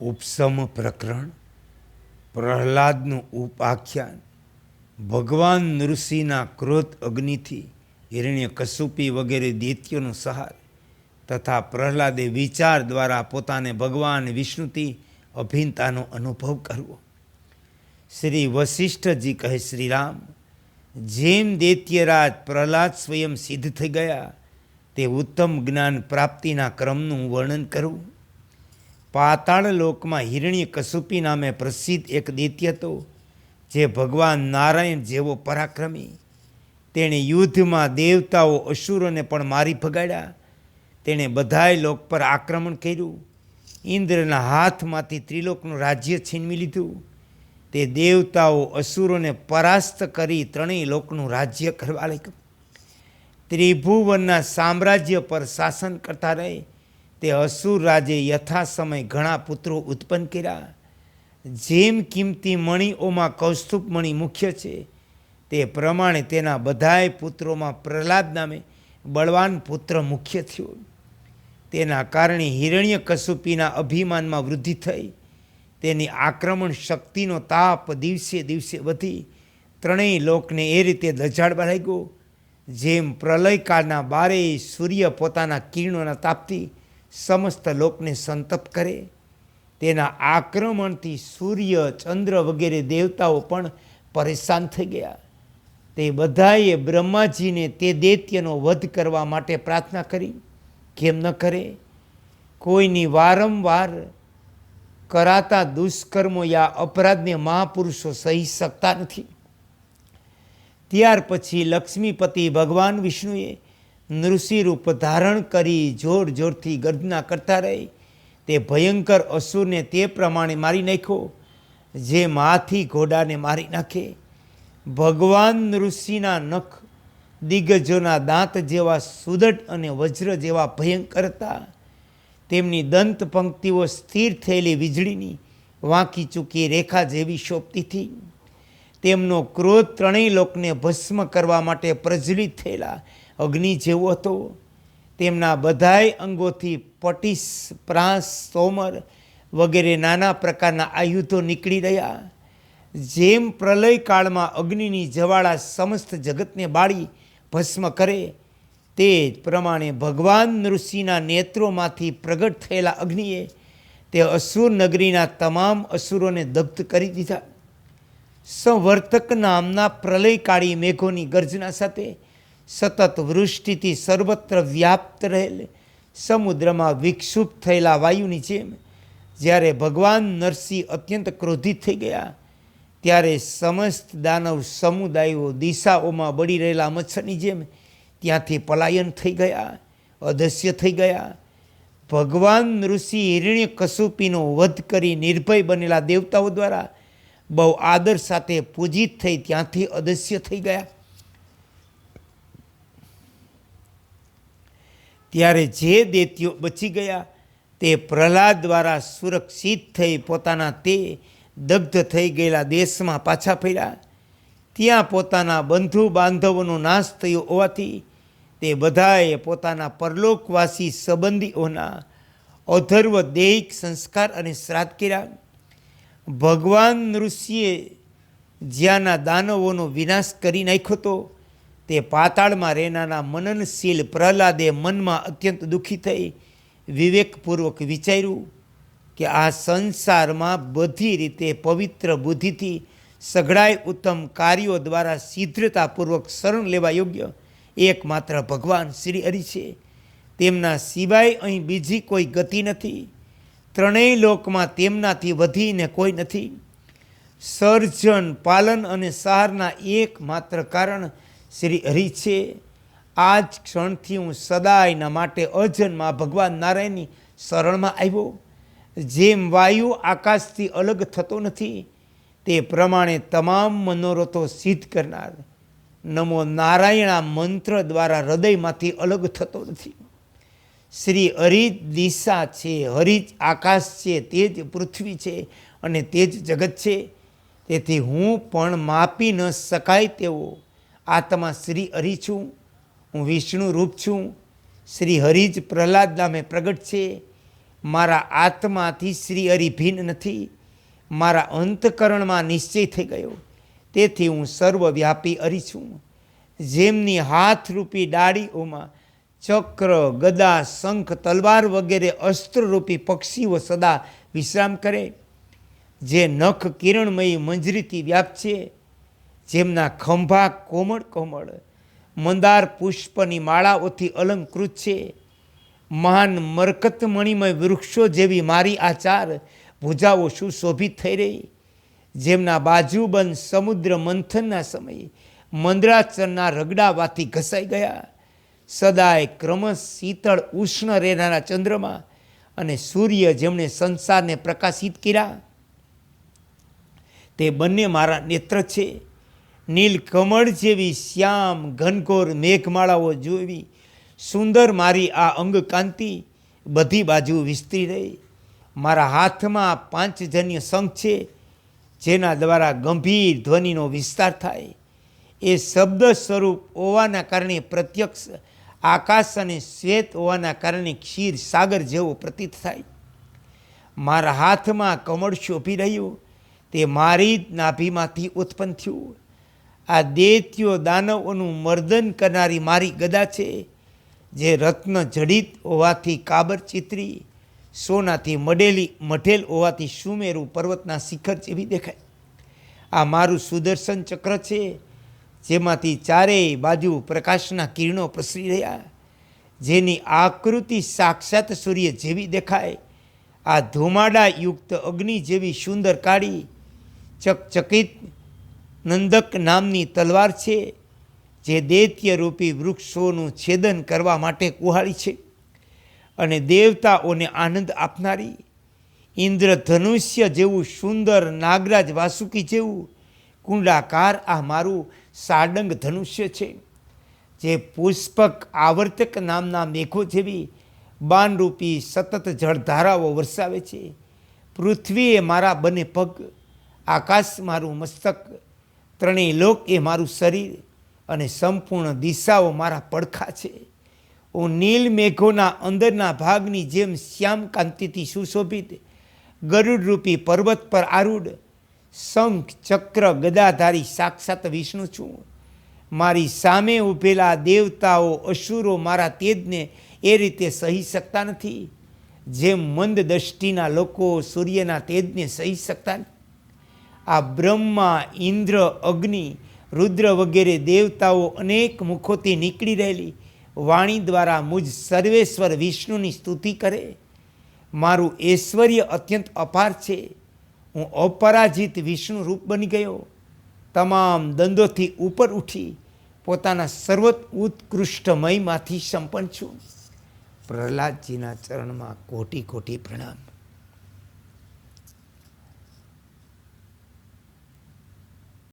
ઉપસમ પ્રકરણ, પ્રહલાદનું ઉપાખ્યાન, ભગવાન નૃષિના ક્રોધ અગ્નિથી હિરણ્ય કસુપી વગેરે દૈત્યોનો સહાર તથા પ્રહલાદે વિચાર દ્વારા પોતાને ભગવાન વિષ્ણુથી અભિન્નતાનો અનુભવ કરવો. શ્રી વશિષ્ઠજી કહે, શ્રીરામ, જેમ દૈત્યરાજ પ્રહલાદ સ્વયં સિદ્ધ થઈ ગયા, તે ઉત્તમ જ્ઞાન પ્રાપ્તિના ક્રમનું વર્ણન કરવું પાતાળ લોકમાં હિરણ્ય કસુપી નામે પ્રસિદ્ધ એક દૈત્ય હતો, જે ભગવાન નારાયણ જેવો પરાક્રમી. તેણે યુદ્ધમાં દેવતાઓ અસુરોને પણ મારી ભગાડ્યા. તેણે બધાય લોક પર આક્રમણ કર્યું. ઇન્દ્રના હાથમાંથી ત્રિલોકનું રાજ્ય છીનવી લીધું. તે દેવતાઓ અસુરોને પરાસ્ત કરી ત્રણેય લોકનું રાજ્ય કરવા લાગ્યું. ત્રિભુવનના સામ્રાજ્ય પર શાસન કરતા રહે. તે અસુર રાજે યથાસમય ઘણા પુત્રો ઉત્પન્ન કર્યા. જેમ કિંમતી મણિઓમાં કૌસ્તુભ મણી મુખ્ય છે, તે પ્રમાણે તેના બધાય પુત્રોમાં પ્રહલાદ નામે બળવાન પુત્ર મુખ્ય થયો. તેના કારણે હિરણ્ય કસુપીના અભિમાનમાં વૃદ્ધિ થઈ. તેની આક્રમણ શક્તિનો તાપ દિવસે દિવસે વધી. ત્રણેય લોકને એ રીતે દજાડવા લાગ્યો. જેમ પ્રલયકાળના બારે સૂર્ય પોતાના કિરણોના તાપથી સમસ્ત લોકને સંતપ કરે. તેના આક્રમણથી સૂર્ય, ચંદ્ર વગેરે દેવતાઓ પણ પરેશાન થઈ ગયા. તે બધાએ બ્રહ્માજીને તે દૈત્યનો વધ કરવા માટે પ્રાર્થના કરી. કેમ ન કરે? કોઈની વારંવાર કરાતા દુષ્કર્મો યા અપરાધને મહાપુરુષો સહી શકતા નથી. ત્યાર પછી લક્ષ્મીપતિ ભગવાન વિષ્ણુએ નૃષિ રૂપ ધારણ કરી જોર જોરથી ગર્જના કરતા રહી. તે ભયંકર અસુરને તે પ્રમાણે મારી નાખ્યો, જે માથી ઘોડાને મારી નાખે. ભગવાન ઋષિના નખ દિગ્ગજોના દાંત જેવા સુદટ અને વજ્ર જેવા ભયંકર હતા. તેમની દંત પંક્તિઓ સ્થિર થયેલી વીજળીની વાંકી ચૂકી રેખા જેવી શોભતીથી તેમનો ક્રોધ ત્રણેય લોકને ભસ્મ કરવા માટે પ્રજ્વલિત થયેલા. અગ્નિ જેવો હતો. તેમના બધાય અંગોથી પટીસ, પ્રાસ તોમર વગેરે નાના પ્રકારના આયુધો નીકળી રહ્યા. જેમ પ્રલય કાળમાં અગ્નિની જવાળા સમસ્ત જગતને બાળી ભસ્મ કરે, તે જ પ્રમાણે ભગવાન ઋષિના નેત્રોમાંથી પ્રગટ થયેલા અગ્નિએ તે અસુર નગરીના તમામ અસુરોને દગ્ધ કરી દીધા. સંવર્તક નામના પ્રલયકાળી મેઘોની ગર્જના સાથે સતત વૃષ્ટિથી સર્વત્ર વ્યાપ્ત રહેલ. સમુદ્રમાં વિક્ષુપ્ત થયેલા વાયુની જેમ, જ્યારે ભગવાન નરસિંહ અત્યંત ક્રોધિત થઈ ગયા, ત્યારે સમસ્ત દાનવ સમુદાયો દિશાઓમાં બળી રહેલા મચ્છરની જેમ ત્યાંથી પલાયન થઈ ગયા અદસ્ય થઈ ગયા. ભગવાન ઋષિ હિરણ્ય કસુપીનો વધ કરી નિર્ભય બનેલા દેવતાઓ દ્વારા બહુ આદર સાથે પૂજિત થઈ ત્યાંથી અદસ્ય થઈ ગયા. ત્યારે જે દેતીઓ બચી ગયા, તે પ્રહલાદ દ્વારા સુરક્ષિત થઈ પોતાના તે દગ્ધ થઈ ગયેલા દેશમાં પાછા ફર્યા. ત્યાં પોતાના બંધુ બાંધવોનો નાશ થયો હોવાથી તે બધાએ પોતાના પરલોકવાસી સંબંધીઓના અધર્વ દૈહિક સંસ્કાર અને શ્રાદ્ધ કર્યા. ભગવાન ઋષિએ જ્યાંના દાનવોનો વિનાશ કરી નાખ્યો તો તે પાતાળમાં રહેનારા મનનશીલ પ્રહલાદે મનમાં અત્યંત દુઃખી થઈ વિવેકપૂર્વક વિચાર્યું કે આ સંસારમાં બધી રીતે પવિત્ર બુદ્ધિથી સઘળાય ઉત્તમ કાર્યો દ્વારા શીઘ્રતાપૂર્વક શરણ લેવા યોગ્ય એકમાત્ર ભગવાન શ્રી હરિ છે. તેમના સિવાય અહીં બીજી કોઈ ગતિ નથી. ત્રણેય લોકમાં તેમનાથી વધીને કોઈ નથી. સર્જન, પાલન અને સહારના એકમાત્ર કારણ શ્રી હરિ છે. આ જ ક્ષણથી હું સદાયના માટે અજન્મા ભગવાન નારાયણની શરણમાં આવ્યો. જેમ વાયુ આકાશથી અલગ થતો નથી, તે પ્રમાણે તમામ મનોરથો સિદ્ધ કરનાર નમો નારાયણા મંત્ર દ્વારા હૃદયમાંથી અલગ થતો નથી. શ્રી હરિ દિશા છે, હરિ આકાશ છે, તે જ પૃથ્વી છે અને તે જ જગત છે. તેથી હું પણ માપી ન શકાય તેવો આત્મા શ્રી હરિ છું. હું વિષ્ણુ રૂપ છું. શ્રી હરિ જ પ્રહલાદ નામે પ્રગટ છે. મારા આત્માથી શ્રી હરિ ભિન્ન નથી. મારા અંતકરણમાં નિશ્ચય થઈ ગયો. તેથી હું સર્વવ્યાપી હરિ છું. જેમની હાથરૂપી ડાળીઓમાં ચક્ર, ગદા, શંખ, તલવાર વગેરે અસ્ત્રરૂપી પક્ષીઓ સદા વિશ્રામ કરે. જે નખ કિરણમયી મંજરીથી વ્યાપ છે. જેમના ખંભા કોમળ કોમળ, મંદાર પુષ્પની માળાઓથી અલંકૃત છે. મહાન મરકત મણિમય વૃક્ષો જેવી મારી આચાર ભુજાઓ સુશોભિત થઈ રહી. જેમના બાજુબંધ સમુદ્ર મંથનના સમયે મંદરાચરના રગડાવાથી ઘસાઈ ગયા. સદાય ક્રમશ શીતળ ઉષ્ણ રહેનારા ચંદ્રમાં અને સૂર્ય જેમણે સંસારને પ્રકાશિત કર્યા. તે બંને મારા નેત્ર છે. નીલકમળ જેવી શ્યામ ઘનઘોર મેઘમાળાઓ જોવી સુંદર મારી આ અંગકાંતિ બધી બાજુ વિસ્તરી રહી. મારા હાથમાં પાંચજન્ય શંખ છે, જેના દ્વારા ગંભીર ધ્વનિનો વિસ્તાર થાય. એ શબ્દ સ્વરૂપ હોવાના કારણે પ્રત્યક્ષ આકાશ અને શ્વેત હોવાના કારણે ક્ષીર સાગર જેવો પ્રતીત થાય. મારા હાથમાં કમળ શોભી રહ્યું, તે મારી જ નાભીમાંથી ઉત્પન્ન થયું. આ દેત્યો દાનવોનું મર્દન કરનારી મારી ગદા છે, જે રત્ન જડિત હોવાથી કાબર ચિત્રી, સોનાથી મડેલી મઢેલ હોવાથી સુમેરુ પર્વતના શિખર જેવી દેખાય. આ મારું સુદર્શન ચક્ર છે, જેમાંથી ચારેય બાજુ પ્રકાશના કિરણો પ્રસરી રહ્યા. જેની આકૃતિ સાક્ષાત સૂર્ય જેવી દેખાય. આ ધુમાડા યુક્ત અગ્નિ જેવી સુંદર કાળી, ચકચકિત નંદક નામની તલવાર છે, જે દૈત્યરૂપી વૃક્ષોનું છેદન કરવા માટે કુહાળી છે. અને દેવતાઓને આનંદ આપનારી, ઇન્દ્રધનુષ્ય જેવું સુંદર નાગરાજ વાસુકી જેવું કુંડાકાર આ મારું સાડંગ ધનુષ્ય છે, જે પુષ્પક આવર્તક નામના મેઘો જેવી બાનરૂપી સતત જળધારાઓ વરસાવે છે. પૃથ્વીએ મારા બંને પગ, આકાશ મારું મસ્તક ત્રણેય લોક એ મારું શરીર અને સંપૂર્ણ દિશાઓ મારા પડખા છે. હું નીલ મેઘોના અંદરના ભાગની જેમ શ્યામ કાંતિથી સુશોભિત, ગરુડરૂપી પર્વત પર આરૂઢ, શંખ, ચક્ર, ગદાધારી સાક્ષાત વિષ્ણુ છું. મારી સામે ઊભેલા દેવતાઓ, અસુરો મારા તેજને એ રીતે સહી શકતા નથી. જેમ મંદ દ્રષ્ટિના લોકો સૂર્યના તેજને સહી શકતા નથી. આ બ્રહ્મા, ઇન્દ્ર, અગ્નિ, રુદ્ર વગેરે દેવતાઓ અનેક મુખોથી નીકળી રહેલી. વાણી દ્વારા મુજ સર્વેશ્વર વિષ્ણુની સ્તુતિ કરે. મારું ઐશ્વર્ય અત્યંત અપાર છે. હું અપરાજિત વિષ્ણુ રૂપ બની ગયો. તમામ દંદોથી ઉપર ઉઠી પોતાના સર્વત ઉત્કૃષ્ટમયમાંથી સંપન્ન છું. પ્રહલાદજીના ચરણમાં કોટી કોટી પ્રણામ.